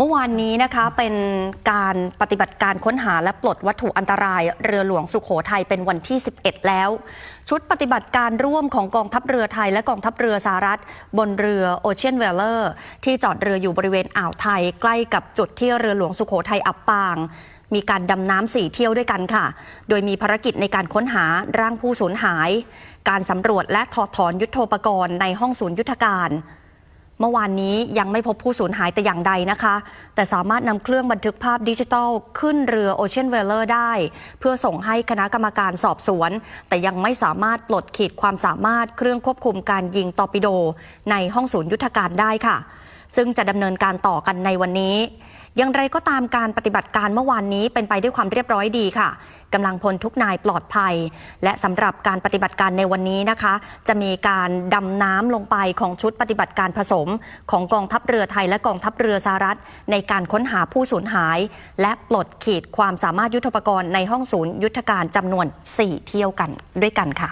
เมื่อวานนี้นะคะเป็นการปฏิบัติการค้นหาและปลดวัตถุอันตราย เรือหลวงสุขโขทัยเป็นวันที่ 11 แล้ว ชุดปฏิบัติการร่วมของกองทัพเรือไทยและกองทัพเรือสหรัฐ บนเรือโอเชียนเวลเลอร์ที่จอดเรืออยู่บริเวณอ่าวไทย ใกล้กับจุดที่เรือหลวงสุขโขทัยอับปาง มีการดำน้ำสี่เที่ยวด้วยกันค่ะ โดยมีภารกิจในการค้นหาร่างผู้สูญหาย การสำรวจและถอดถอนยุทโธปกรณ์ในห้องศูนย์ยุทธการ เมื่อวานนี้ยังไม่พบผู้สูญหายแต่อย่างใดนะคะ แต่สามารถนำเครื่องบันทึกภาพดิจิทัล ขึ้นเรือโอเชียนเวลเลอร์ได้ เพื่อส่งให้คณะกรรมการสอบสวน แต่ยังไม่สามารถปลดขีดความสามารถเครื่องควบคุมการยิงตอร์ปิโด ในห้องศูนย์ยุทธการได้ค่ะ ซึ่งจะดำเนินการต่อกันในวันนี้ อย่างไรก็ตามการปฏิบัติการเมื่อวานนี้เป็นไปด้วยความเรียบร้อยดีค่ะกำลังพลทุกนายปลอดภัย และสำหรับการปฏิบัติการในวันนี้นะคะ จะมีการดำน้ำลงไปของชุดปฏิบัติการผสม ของกองทัพเรือไทยและกองทัพเรือสหรัฐ ในการค้นหาผู้สูญหาย และปลดขีดความสามารถยุทธปกรณ์ในห้องศูนย์ยุทธการจำนวน 4 เที่ยวกันด้วยกันค่ะ